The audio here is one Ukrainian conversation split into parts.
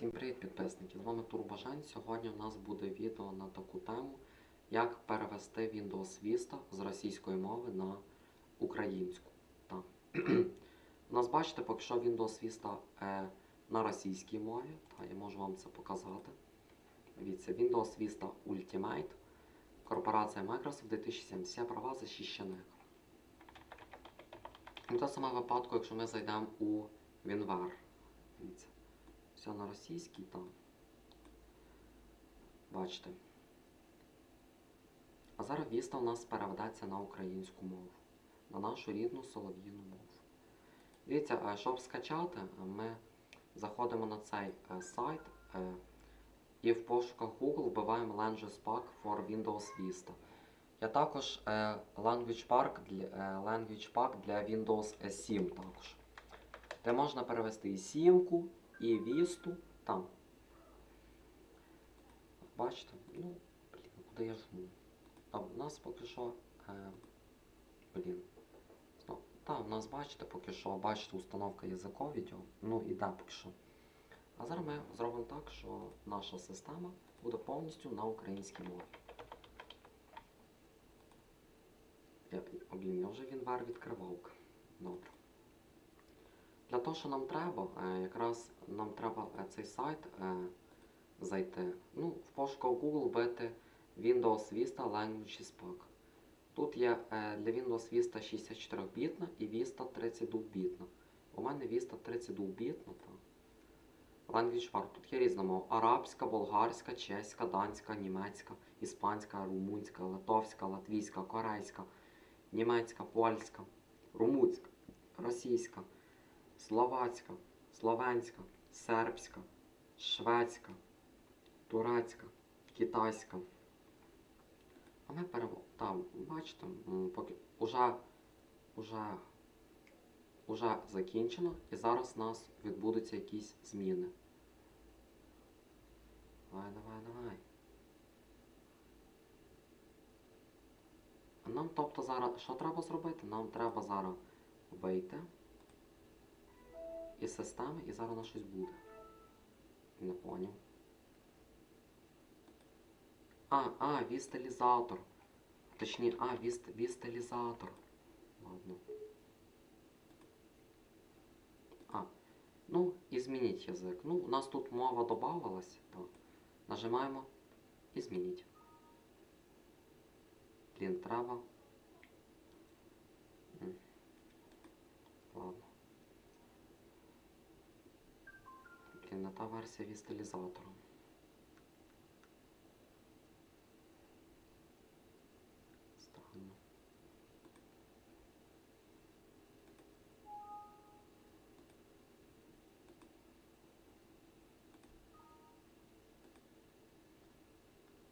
Всім привіт, підписники! З вами Турбожень. Сьогодні у нас буде відео на таку тему, як перевести Windows Vista з російської мови на українську. Так. у нас бачите, поки що Windows Vista е, на російській мові. Та, я можу вам це показати. Дивіться, Windows Vista Ultimate. Корпорація Microsoft 2007. Всі права захищені. Тому самому випадку, якщо ми зайдемо у WinVAR. Дивіться. Все на російській там. Бачите. А зараз Vista у нас переведеться на українську мову. На нашу рідну солов'їну мову. Дивіться, е, щоб скачати, е, ми заходимо на цей е, сайт і в пошуках Google вбиваємо Language Pack for Windows Vista. Я також Language Pack для, Language Pack для Windows 7 також. Де можна перевести і сімку, і вісту там. Бачите? Ну, блін, куди я жму? А у нас поки що. Е, блін. Так, у нас бачите, поки що, бачите, установка язико відео. Ну, іде поки що. А зараз ми зробимо так, що наша система буде повністю на українській мові. Я, блін, я вже WinVAR відкривав. Добре. Для того, що нам треба, е, якраз нам треба е, цей сайт е, зайти. Ну, в пошуках Google вбити Windows Vista Languages Pack. Тут є для Windows Vista 64-бітна і Vista 32-бітна. У мене Vista 32-бітна. Language Pack. Тут є різна мова. Арабська, болгарська, чеська, данська, німецька, іспанська, румунська, литовська, латвійська, корейська, німецька, польська, румунська, російська. Словацька, словенська, сербська, шведська, турецька, китайська. А ми. Там, бачите, поки уже, уже, уже закінчено і зараз у нас відбудуться якісь зміни. Давай, давай, давай. А нам, тобто, зараз що треба зробити? Нам треба зараз вийти із системи і зараз на щось буде. Не поняв. А, а, вісталізатор. Точніше, а, віст, вісталізатор. Ладно. А, ну, і змініть язик. Ну, у нас тут мова додавалась, так. Нажимаємо і змініть. Блін, треба. М. Ладно. Не та версія вісталізатору. Странно.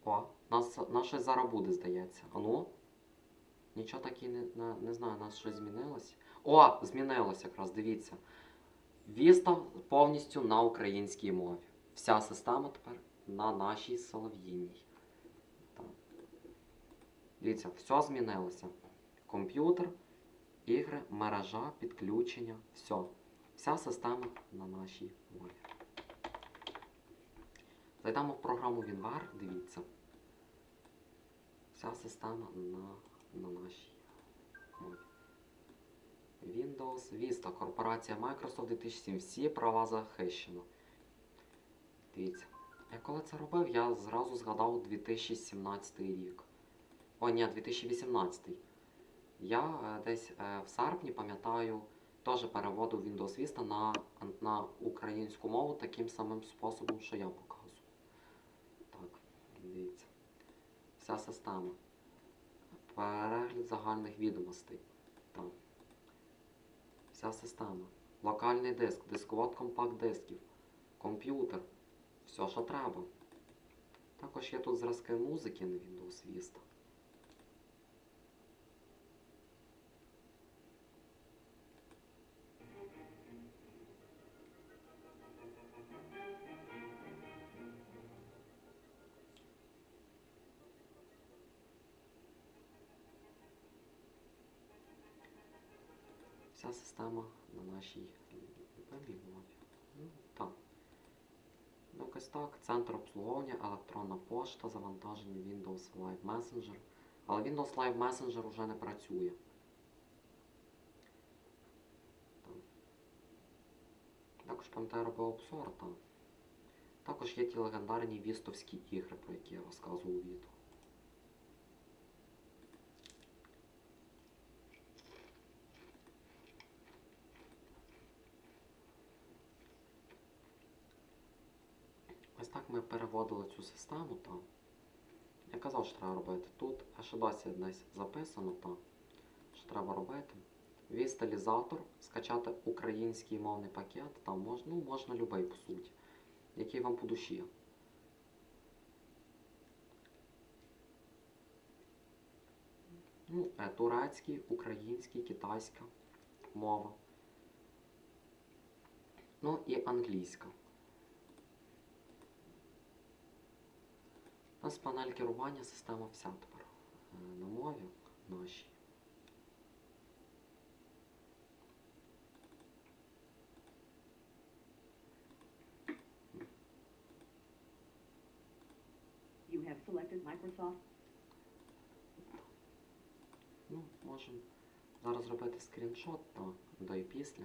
О, нас, нас щось зараз буде, здається. А ну? Нічого так і не, не, не знаю, у нас щось змінилось. О, змінилось якраз, дивіться. Віста повністю на українській мові. Вся система тепер на нашій солов'їній. Дивіться, все змінилося. Комп'ютер, ігри, мережа, підключення, все. Вся система на нашій мові. Зайдемо в програму WinVAR, дивіться. Вся система на, на нашій мові. Windows Vista, корпорація Microsoft 2007. Всі права захищено. Дивіться. Я коли це робив, я зразу згадав 2017 рік. О, ні, 2018. Я е, десь е, в серпні, пам'ятаю, теж переводив Windows Vista на, на українську мову таким самим способом, що я показую. Так, дивіться. Вся система. Перегляд загальних відомостей. Так. Вся система. Локальний диск, дисковод компакт дисків, комп'ютер. Все, що треба. Також є тут зразки музики на Windows Vista. Вся система на нашій любимій мові. Ну, так. якось так. Центр обслуговування, електронна пошта, завантаження Windows Live Messenger. Але Windows Live Messenger вже не працює. Так. Також пам'ятаю робив обзор там. Також є ті легендарні вістовські ігри, про які я розказував у відео. Ми переводили цю систему там. Я казав, що треба робити тут, а ще досі десь записано там, що треба робити. Вісталізатор, скачати український мовний пакет, там можна, ну, можна любий по суті, який вам по душі. Ну, е, турецький, український, китайська мова. Ну і англійська. У нас панель керування, система вся тепер е, на мові нашій. You have selected Microsoft Ну, можемо зараз зробити скріншот та до і після.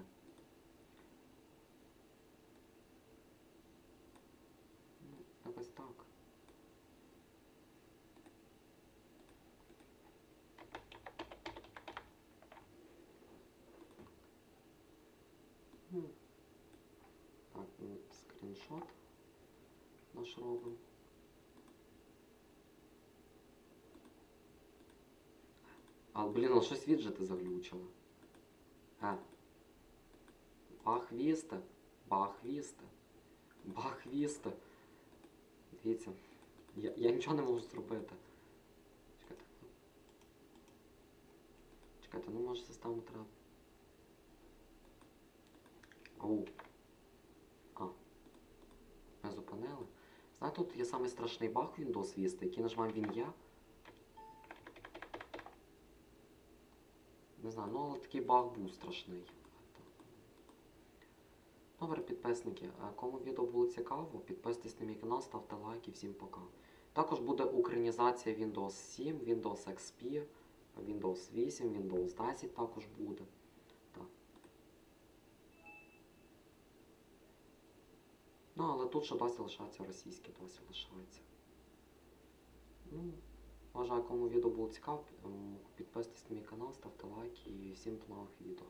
Ну, якось так. Ну, Так, ну, скріншот наш робимо. А, блін, а щось віджити заглючило. Е. Бахвісте. Бахвісте. Бахвісте. Дивіться. Я, я нічого не можу зробити. Чекайте. Чекайте, ну може систему треба. Ау. А. Ми зупинили. Знаєте, тут є самий страшний баг Windows Vista, який нажимаємо він є. Не знаю, ну але такий баг був страшний. Добре, підписники, е, кому відео було цікаво, підписуйтесь на мій канал, ставте лайки, всім пока. Також буде українізація Windows 7, Windows XP, Windows 8, Windows 10 також буде. Ну, але тут ще досі лишається російське, досі лишається. Ну, Вважаю, кому відео було цікаво, підписуйтесь на мій канал, ставте лайки і всім до нових відео.